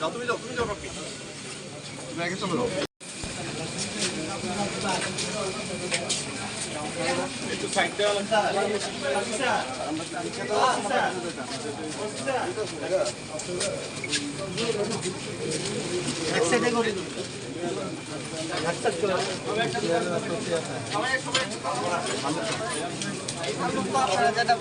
যাও তুমি যাও তুমি যাও কাকি তুমি আগে চলে যাও একটু সাইড দেওয়া যেটা